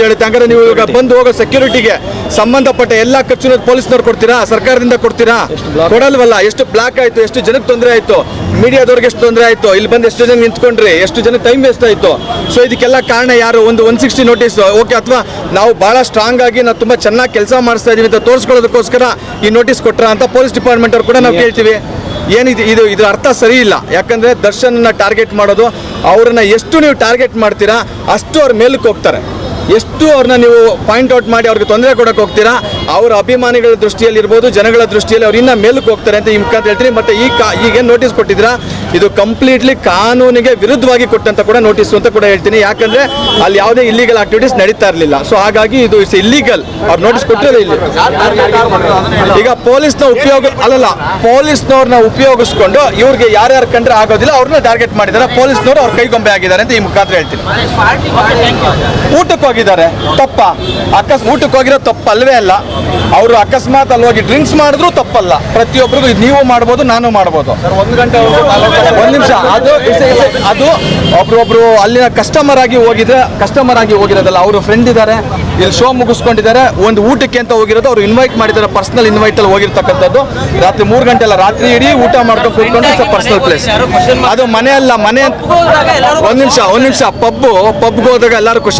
ಹಂಗಾರೆ ನೀವು ಇವಾಗ ಬಂದು ಹೋಗೋ ಸೆಕ್ಯೂರಿಟಿಗೆ ಸಂಬಂಧಪಟ್ಟ ಎಲ್ಲಾ ಖರ್ಚು ಪೊಲೀಸ್ನವ್ರು ಕೊಡ್ತೀರಾ? ಸರ್ಕಾರದಿಂದ ಕೊಡ್ತೀರಾ? ಕೊಡಲ್ವಲ್ಲ ಎಷ್ಟು ಬ್ಲಾಕ್ ಆಯ್ತು ಎಷ್ಟು ಜನಕ್ಕೆ ತೊಂದರೆ ಆಯ್ತು? ಮೀಡಿಯಾದವ್ರಿಗೆ ಎಷ್ಟು ತೊಂದರೆ ಆಯ್ತು? ಇಲ್ಲಿ ಬಂದು ಎಷ್ಟು ಜನ ನಿಂತ್ಕೊಂಡ್ರಿ? ಎಷ್ಟು ಜನ ಟೈಮ್ ವೇಸ್ಟ್ ಆಯ್ತು? ಸೊ ಇದಕ್ಕೆಲ್ಲ ಕಾರಣ ಯಾರು? ಒಂದು ಒನ್ ಸಿಕ್ಸ್ಟಿ ನೋಟಿಸ್ ಓಕೆ ಅಥವಾ ನಾವು ಬಹಳ ಸ್ಟ್ರಾಂಗ್ ಆಗಿ ನಾವು ತುಂಬಾ ಚೆನ್ನಾಗಿ ಕೆಲಸ ಮಾಡಿಸ್ತಾ ಇದೀವಿ ಅಂತ ತೋರಿಸ್ಕೊಳ್ಳೋದಕ್ಕೋಸ್ಕರ ಈ ನೋಟಿಸ್ ಕೊಟ್ರ ಅಂತ ಪೊಲೀಸ್ ಡಿಪಾರ್ಟ್ಮೆಂಟ್ ಅವ್ರು ಕೂಡ ನಾವು ಕೇಳ್ತೀವಿ. ಏನಿದೆ ಇದು ಇದು ಅರ್ಥ ಸರಿ ಇಲ್ಲ. ಯಾಕಂದ್ರೆ ದರ್ಶನನ್ನ ಟಾರ್ಗೆಟ್ ಮಾಡೋದು ಅವ್ರನ್ನ ಎಷ್ಟು ನೀವು ಟಾರ್ಗೆಟ್ ಮಾಡ್ತೀರಾ ಅಷ್ಟು ಅವ್ರ ಮೇಲಕ್ಕೆ ಹೋಗ್ತಾರೆ. ಎಷ್ಟು ಅವ್ರನ್ನ ನೀವು ಪಾಯಿಂಟ್ ಔಟ್ ಮಾಡಿ ಅವ್ರಿಗೆ ತೊಂದರೆ ಕೊಡಕ್ಕೆ ಹೋಗ್ತೀರಾ? ಅವ್ರ ಅಭಿಮಾನಿಗಳ ದೃಷ್ಟಿಯಲ್ಲಿ ಇರ್ಬೋದು, ಜನಗಳ ದೃಷ್ಟಿಯಲ್ಲಿ ಅವ್ರು ಇನ್ನೂ ಮೇಲಕ್ಕೆ ಹೋಗ್ತಾರೆ ಅಂತ ಈ ಮುಖಾಂತರ ಹೇಳ್ತೀನಿ. ಮತ್ತೆ ಈ ಕಾ, ಈಗೇನು ನೋಟಿಸ್ ಕೊಟ್ಟಿದ್ದೀರಾ? ಇದು ಕಂಪ್ಲೀಟ್ಲಿ ಕಾನೂನಿಗೆ ವಿರುದ್ಧವಾಗಿ ಕೊಟ್ಟಂತ ಕೂಡ ನೋಟಿಸ್ ಅಂತ ಕೂಡ ಹೇಳ್ತೀನಿ. ಯಾಕಂದ್ರೆ ಅಲ್ಲಿ ಯಾವುದೇ ಇಲ್ಲಿಗಲ್ ಆಕ್ಟಿವಿಟೀಸ್ ನಡೀತಾ ಇರಲಿಲ್ಲ. ಸೊ ಹಾಗಾಗಿ ಇದು ಇಟ್ಸ್ ಇಲ್ಲಿಗಲ್ ಅವ್ರು ನೋಟಿಸ್ ಕೊಟ್ಟಿರೋದು ಇಲ್ಲಿ. ಈಗ ಪೊಲೀಸ್ನ ಉಪಯೋಗ, ಅಲ್ಲಲ್ಲ ಪೊಲೀಸ್ನವ್ರನ್ನ ಉಪಯೋಗಿಸ್ಕೊಂಡು ಇವ್ರಿಗೆ ಯಾರ್ಯಾರು ಕಂಡ್ರೆ ಆಗೋದಿಲ್ಲ ಅವ್ರನ್ನ ಟಾರ್ಗೆಟ್ ಮಾಡಿದ್ದಾರೆ ಪೊಲೀಸ್ನವರು ಅವ್ರ ಕೈಗೊಂಬೆ ಆಗಿದ್ದಾರೆ ಅಂತ ಈ ಮುಖಾಂತರ ಹೇಳ್ತೀನಿ. ಊಟಕ್ಕೆ ಹೋಗಿದ್ದಾರೆ ತಪ್ಪ. ಅಕಸ್ ಊಟಕ್ಕೆ ಹೋಗಿರೋ ತಪ್ಪಲ್ವೇ ಅಲ್ಲ. ಅವರು ಅಕಸ್ಮಾತ್ ಅಲ್ಲಿ ಹೋಗಿ ಡ್ರಿಂಕ್ಸ್ ಮಾಡಿದ್ರು ತಪ್ಪಲ್ಲ. ಪ್ರತಿಯೊಬ್ಬರಿಗೂ ಇದು ನೀವು ಮಾಡ್ಬೋದು ನಾನು ಮಾಡ್ಬೋದು. ಒಂದು ಗಂಟೆ ಒಂದು ನಿಮಿಷ. ಅದು ಅದು ಒಬ್ರೊಬ್ರು ಅಲ್ಲಿನ ಕಸ್ಟಮರ್ ಆಗಿ ಹೋಗಿದ್ರೆ ಕಸ್ಟಮರ್ ಆಗಿ ಹೋಗಿರೋದಲ್ಲ ಅವರು ಫ್ರೆಂಡ್ ಇದ್ದಾರೆ ಇಲ್ಲಿ ಶೋ ಮುಗಿಸ್ಕೊಂಡಿದ್ದಾರೆ ಒಂದು ಊಟಕ್ಕೆ ಅಂತ ಹೋಗಿರೋದು ಅವ್ರು ಇನ್ವೈಟ್ ಮಾಡಿದ್ದಾರೆ ಪರ್ಸನಲ್ ಇನ್ವೈಟ್ ಅಲ್ಲಿ ಹೋಗಿರ್ತಕ್ಕಂಥದ್ದು. ರಾತ್ರಿ ಮೂರು ಗಂಟೆ ಅಲ್ಲ ರಾತ್ರಿ ಇಡೀ ಊಟ ಮಾಡ್ಕೊಂಡು ಕೂತ್ಕೊಂಡು ಪರ್ಸನಲ್ ಪ್ಲೇಸ್ ಅದು ಮನೆ ಅಲ್ಲ ಮನೆ ಒಂದ್ ನಿಮಿಷ ಒಂದ್ ನಿಮಿಷ ಪಬ್ಬು ಪಬ್ಗೆ ಹೋದಾಗ ಎಲ್ಲರೂ ಖುಷಿ